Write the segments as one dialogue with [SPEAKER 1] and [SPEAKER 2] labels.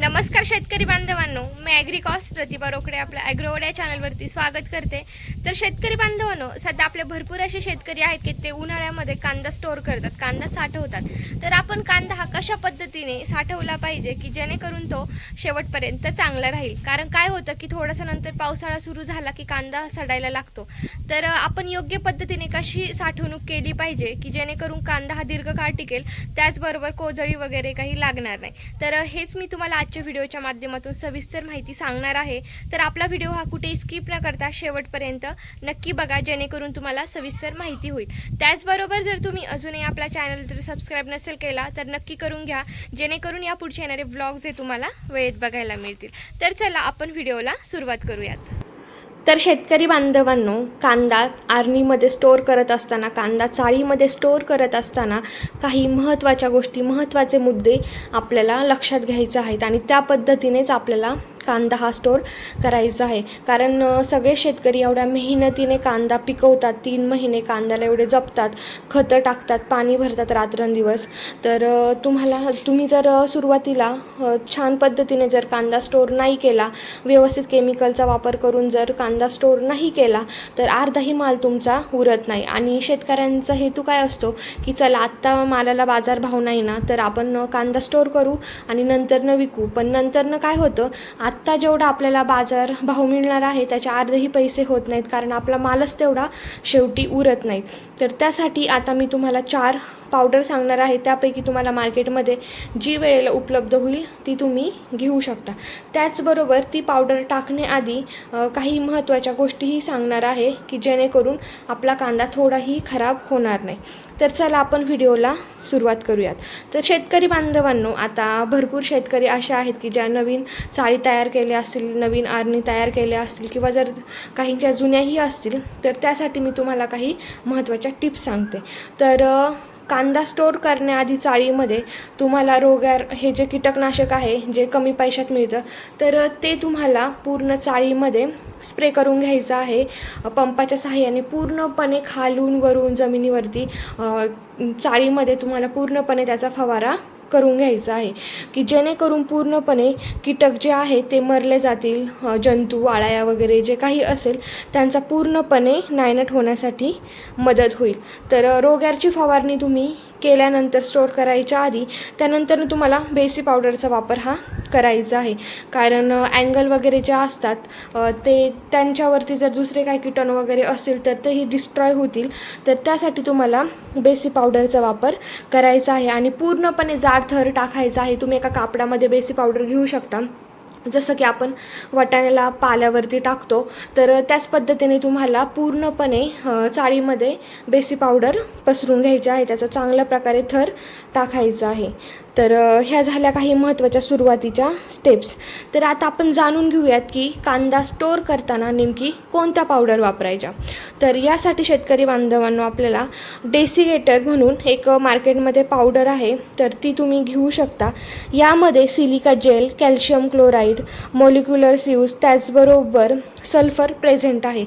[SPEAKER 1] नमस्कार शेतकरी बांधवांनो मी ॲग्रिकॉस प्रतिभा रोकडे आपल्या ॲग्रोवड या चॅनलवरती स्वागत करते. तर शेतकरी बांधवांनो सध्या आपले भरपूर असे शेतकरी आहेत की ते उन्हाळ्यामध्ये कांदा स्टोअर करतात कांदा साठवतात. तर आपण कांदा हा कशा पद्धतीने साठवला पाहिजे की जेणेकरून तो शेवटपर्यंत चांगला राहील? कारण काय होतं की थोडासा नंतर पावसाळा सुरू झाला की कांदा सडायला लागतो. तर आपण योग्य पद्धतीने कशी साठवणूक केली पाहिजे की जेणेकरून कांदा हा दीर्घकाळ टिकेल त्याचबरोबर कोजळी वगैरे काही लागणार नाही? तर हेच मी तुम्हाला आजच्या व्हिडिओच्या माध्यमातून सविस्तर माहिती सांगणार आहे. तर आपला व्हिडिओ हा कुठेही स्किप न करता शेवटपर्यंत नक्की बघा जेणेकरून तुम्हाला सविस्तर माहिती होईल. त्याचबरोबर जर तुम्ही अजूनही आपला चॅनल जर सबस्क्राईब नसेल केला तर नक्की करून घ्या. जेणेकरून या पुढचे येणारे ब्लॉग्स हे तुम्हाला वेळेत बघायला मिळतील. तर चला आपण व्हिडिओला सुरुवात करूयात. तर शेतकरी बांधवांनो कांदा आर्नीमध्ये स्टोअर करत असताना कांदा चाळीमध्ये स्टोअर करत असताना काही महत्त्वाच्या गोष्टी महत्त्वाचे मुद्दे आपल्याला लक्षात घ्यायचे आहेत आणि त्या पद्धतीनेच आपल्याला कांदा हा स्टोअर करायचा आहे. कारण सगळे शेतकरी एवढ्या मेहनतीने कांदा पिकवतात. तीन महिने कांद्याला एवढे जपतात. खतं टाकतात. पाणी भरतात रात्रंदिवस. तर तुम्हाला तुम्ही जर सुरुवातीला छान पद्धतीने जर कांदा स्टोअर नाही केला व्यवस्थित केमिकलचा वापर करून जर कांदा स्टोअर नाही केला तर अर्धाही माल तुमचा उरत नाही. आणि शेतकऱ्यांचा हेतू काय असतो? की चला आत्ता मालाला बाजारभाव नाही ना तर आपण कांदा स्टोअर करू आणि नंतरनं विकू. पण नंतरनं काय होतं? आत्ता जेवढा आपल्याला बाजार भाव मिळणार आहे त्याच्या अर्धेही पैसे होत नाहीत कारण आपला मालच तेवढा शेवटी उरत नाही तर त्यासाठी आता मी तुम्हाला चार पावडर सांगणार आहे त्यापैकी तुम्हाला मार्केटमध्ये जी वेळेला उपलब्ध होईल ती तुम्ही घेऊ शकता. त्याचबरोबर ती पावडर टाकण्याआधी काही महत्त्वाच्या गोष्टीही सांगणार आहे की जेणेकरून आपला कांदा थोडाही खराब होणार नाही. तर चला आपण व्हिडिओला सुरुवात करूयात. तर शेतकरी बांधवांनो आता भरपूर शेतकरी असे आहेत की ज्या नवीन चाळी तयार केल्या असतील नवीन आरणी तयार केल्या असतील किंवा जर काहींच्या जुन्याही असतील तर त्यासाठी मी तुम्हाला काही महत्त्वाच्या टिप्स सांगते. तर कांदा स्टोअर करण्याआधी चाळीमध्ये तुम्हाला रोगार हे जे कीटकनाशक आहे जे कमी पैशात मिळतं तर ते तुम्हाला पूर्ण चाळीमध्ये स्प्रे करून घ्यायचं आहे. पंपाच्या सहाय्याने पूर्णपणे खालून वरून जमिनीवरती चाळीमध्ये तुम्हाला पूर्णपणे त्याचा फवारा करून घ्यायचं आहे की जेणेकरून पूर्णपणे कीटक जे आहे ते मरले जातील जंतू आळ्या वगैरे जे काही असेल त्यांचा पूर्णपणे नायनट होण्यासाठी मदत होईल. तर रोग्याची फवारणी तुम्ही केल्यानंतर स्टोअर करायच्या आधी त्यानंतर तुम्हाला बेसी पावडरचा वापर हा करायचा आहे. कारण अँगल वगैरे जे असतात ते त्यांच्यावरती जर दुसरे काही किटाणू वगैरे असेल तर तेही डिस्ट्रॉय होतील. तर त्यासाठी तुम्हाला बेसी पावडरचा वापर करायचा आहे. आणि पूर्णपणे जाड थर टाकायचा आहे. तुम्ही एका कापडामध्ये बेसी पावडर घेऊ शकता. जसं की आपण वाटाण्याला पाल्यावरती टाकतो तर त्याच पद्धतीने तुम्हाला पूर्णपणे चाळीमध्ये बेसी पावडर पसरून घ्यायची आहे. त्याचा चांगल्या प्रकारे थर टाकायचं आहे. तर ह्या झाल्या काही महत्त्वाच्या सुरुवातीच्या स्टेप्स तर आता आपण जाणून घेऊयात की कांदा स्टोअर करताना नेमकी कोणत्या पावडर वापरायच्या तर यासाठी शेतकरी बांधवांनो आपल्याला डेसिगेटर म्हणून एक मार्केटमध्ये पावडर आहे. तर ती तुम्ही घेऊ शकता. यामध्ये silica gel calcium chloride molecular sieves त्याचबरोबर सल्फर प्रेझेंट आहे.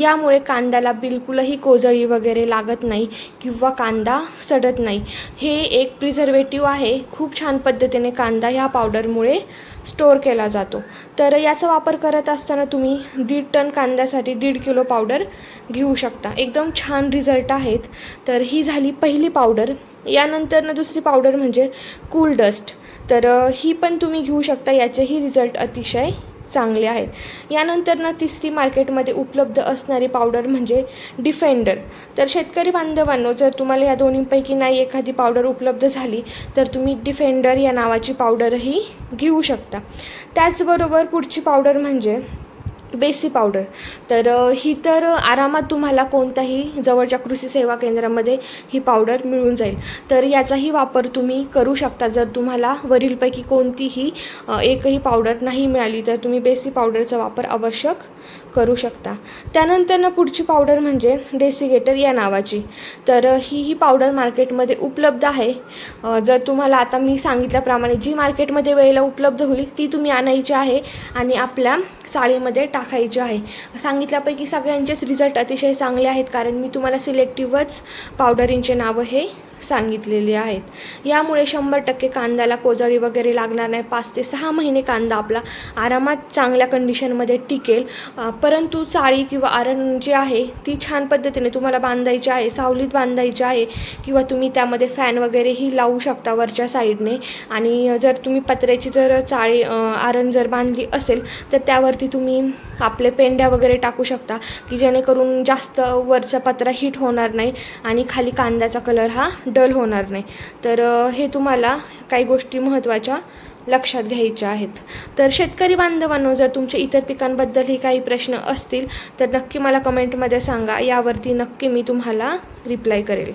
[SPEAKER 1] यामुळे कांद्याला बिलकुलही कोजळी वगैरे लागत नाही किंवा कांदा सडत नाही. हे एक एक प्रिझर्वेटिव्ह आहे. खूप छान पद्धतीने कांदा ह्या पावडरमुळे स्टोअर केला जातो. तर याचा वापर करत असताना तुम्ही दीड टन कांद्यासाठी दीड किलो पावडर घेऊ शकता. एकदम छान रिझल्ट आहेत. तर ही झाली पहिली पावडर यानंतरनं दुसरी पावडर म्हणजे कूल डस्ट तर ही पण तुम्ही घेऊ शकता. याचेही रिझल्ट अतिशय चांगले आहेत. यानंतर ना तिसरी मार्केटमध्ये उपलब्ध असणारी पावडर म्हणजे डिफेंडर तर शेतकरी बांधवांनो जर तुम्हाला या दोन्हीपैकी नाही एखादी पावडर उपलब्ध झाली तर तुम्ही डिफेंडर या नावाची पावडरही घेऊ शकता. त्याचबरोबर पुढची पावडर म्हणजे बेसी पावडर. तर ही तर आरामात तुम्हाला कोणत्याही जवळच्या कृषी सेवा केंद्रामध्ये ही पावडर मिळून जाईल. तर याचाही वापर तुम्ही करू शकता. जर तुम्हाला वरीलपैकी कोणतीही एकही पावडर नाही मिळाली तर तुम्ही बेसी पावडरचा वापर आवश्यक करू शकता. त्यानंतरनं पुढची पावडर म्हणजे डेसिगेटर या नावाची. तर ही ही पावडर मार्केटमध्ये उपलब्ध आहे. जर तुम्हाला आता मी सांगितल्याप्रमाणे जी मार्केटमध्ये वेळेला उपलब्ध होईल ती तुम्ही आणायची आहे आणि आपल्या चाळीमध्ये टाकायचे आहे. सांगितल्यापैकी सगळ्यांचेच रिझल्ट अतिशय चांगले आहेत कारण मी तुम्हाला सिलेक्टिव्हच पावडरींचे नावं हे सांगितलेली आहेत. यामुळे शंभर टक्के कांद्याला कोजळी वगैरे लागणार नाही. पाच ते सहा महिने कांदा आपला आरामात चांगल्या कंडिशनमध्ये टिकेल. परंतु चाळी किंवा आरण जी आहे ती छान पद्धतीने तुम्हाला बांधायची आहे सावलीत बांधायची आहे किंवा तुम्ही त्यामध्ये फॅन वगैरेही लावू शकता वरच्या साईडने आणि जर तुम्ही पत्र्याची जर चाळी आरण जर बांधली असेल तर त्यावरती तुम्ही आपले पेंड्या वगैरे टाकू शकता की जेणेकरून जास्त वरचा पत्रा हिट होणार नाही आणि खाली कांद्याचा कलर हा डल होणार नाही. तर हे तुम्हाला काही गोष्टी महत्त्वाच्या लक्षात घ्यायच्या आहेत. तर शेतकरी बांधवांनो जर तुमच्या इतर पिकांबद्दलही काही प्रश्न असतील तर नक्की मला कमेंटमध्ये सांगा. यावरती नक्की मी तुम्हाला रिप्लाय करेल.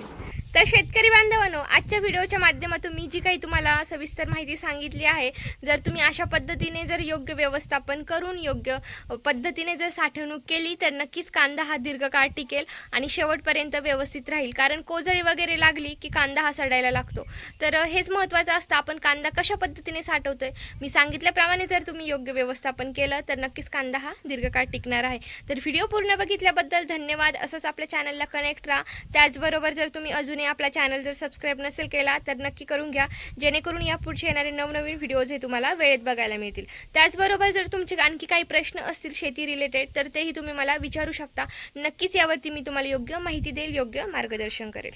[SPEAKER 1] तर शेतकरी बांधवांनो आजच्या व्हिडिओच्या माध्यमातून मी जी काही तुम्हाला सविस्तर माहिती सांगितली आहे जर तुम्ही अशा पद्धतीने जर योग्य व्यवस्थापन करून योग्य पद्धतीने जर साठवणूक केली तर नक्कीच कांदा हा दीर्घकाळ टिकेल आणि शेवटपर्यंत व्यवस्थित राहील. कारण कोजळी वगैरे लागली की कांदा हा सडायला लागतो. तर हेच महत्त्वाचं असतं. आपण कांदा कशा पद्धतीने साठवतोय? मी सांगितल्याप्रमाणे जर तुम्ही योग्य व्यवस्थापन केलं तर नक्कीच कांदा हा दीर्घकाळ टिकणार आहे. तर व्हिडिओ पूर्ण बघितल्याबद्दल धन्यवाद. असंच आपल्या चॅनलला कनेक्ट राहा. त्याचबरोबर जर तुम्ही अजून आणि आपला चॅनल जर सबस्क्राईब नसेल केला तर नक्की करून घ्या. जेणेकरून यापुढचे येणारे नवनवीन व्हिडिओज हे तुम्हाला वेळेत बघायला मिळतील. त्याचबरोबर जर तुमचे आणखी काही प्रश्न असतील शेती रिलेटेड तर तेही तुम्ही मला विचारू शकता. नक्कीच यावरती मी तुम्हाला योग्य माहिती देईल योग्य मार्गदर्शन करेल.